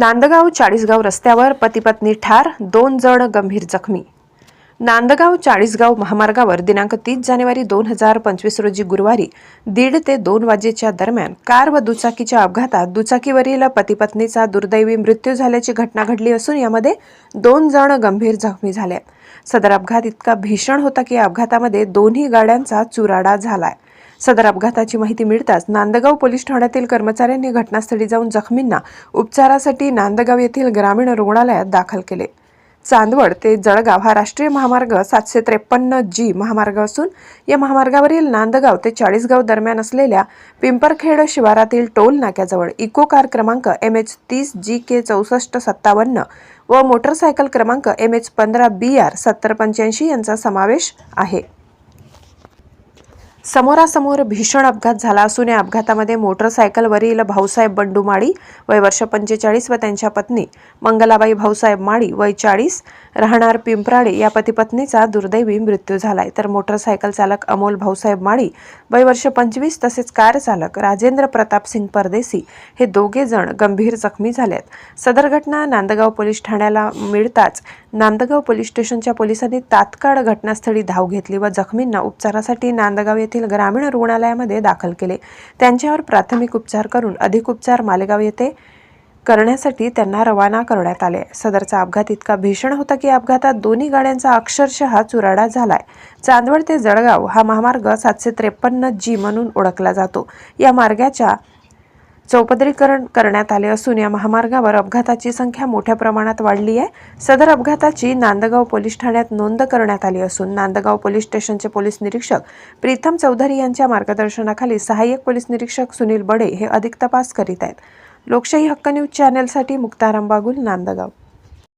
नांदगाव चाळीसगाव रस्त्यावर पती पत्नी ठार दोन जण गंभीर जखमी. नांदगाव चाळीसगाव महामार्गावर दिनांक तीस जानेवारी दोन हजार पंचवीस रोजी गुरुवारी दीड ते दोन वाजेच्या दरम्यान कार व दुचाकीच्या अपघातात दुचाकीवरील पती पत्नीचा दुर्दैवी मृत्यू झाल्याची घटना घडली असून यामध्ये दोन जण गंभीर जखमी झाले. सदर अपघात इतका भीषण होता की या अपघातामध्ये दोन्ही गाड्यांचा चुराडा झालाय. सदर अपघाताची माहिती मिळताच नांदगाव पोलीस ठाण्यातील कर्मचाऱ्यांनी घटनास्थळी जाऊन जखमींना उपचारासाठी नांदगाव येथील ग्रामीण रुग्णालयात दाखल केले. चांदवड ते जळगाव हा राष्ट्रीय महामार्ग सातशे त्रेपन्न जी महामार्ग असून या महामार्गावरील नांदगाव ते चाळीसगाव दरम्यान असलेल्या पिंपरखेड शिवारातील टोल नाक्याजवळ इको कार क्रमांक एम एच तीस जी के चौसष्ट सत्तावन्न व मोटरसायकल क्रमांक एम एच पंधरा बी आर सत्तर पंच्याऐंशी यांचा समावेश आहे. समोरासमोर भीषण अपघात झाला असून या अपघातामध्ये मोटरसायकलवरील भाऊसाहेब बंडू माळी वय वर्ष पंचेचाळीस व त्यांच्या पत्नी मंगलाबाई भाऊसाहेब माळी वय चाळीस राहणार पिंपराळे या पतीपत्नीचा दुर्दैवी मृत्यू झालाय. तर मोटरसायकल चालक अमोल भाऊसाहेब माळी वय वर्ष पंचवीस तसेच कार चालक राजेंद्र प्रताप सिंग परदेसी हे दोघे जण गंभीर जखमी झालेत. सदर घटना नांदगाव पोलीस ठाण्याला मिळताच नांदगाव पोलीस स्टेशनच्या पोलिसांनी तात्काळ घटनास्थळी धाव घेतली व जखमींना उपचारासाठी नांदगाव येथील ग्रामीण रुग्णालयामध्ये दाखल केले. त्यांच्यावर प्राथमिक उपचार करून अधिक उपचार मालेगाव येथे करण्यासाठी त्यांना रवाना करण्यात आले. सदरचा अपघात इतका भीषण होता की अपघातात दोन्ही गाड्यांचा अक्षरशः चुराडा झालाय. चांदवड ते जळगाव हा महामार्ग सातशे त्रेपन्न जी म्हणून ओळखला जातो. या मार्गाच्या चौपदरीकरण करण्यात आले असून या महामार्गावर अपघाताची संख्या मोठ्या प्रमाणात वाढली आहे. सदर अपघाताची नांदगाव पोलीस ठाण्यात नोंद करण्यात आली असून नांदगाव पोलीस स्टेशनचे पोलीस निरीक्षक प्रीतम चौधरी यांच्या मार्गदर्शनाखाली सहाय्यक पोलीस निरीक्षक सुनील बडे हे अधिक तपास करीत आहेत. लोकशाही हक्क न्यूज चॅनेलसाठी मुक्ताराम बागुल नांदगाव.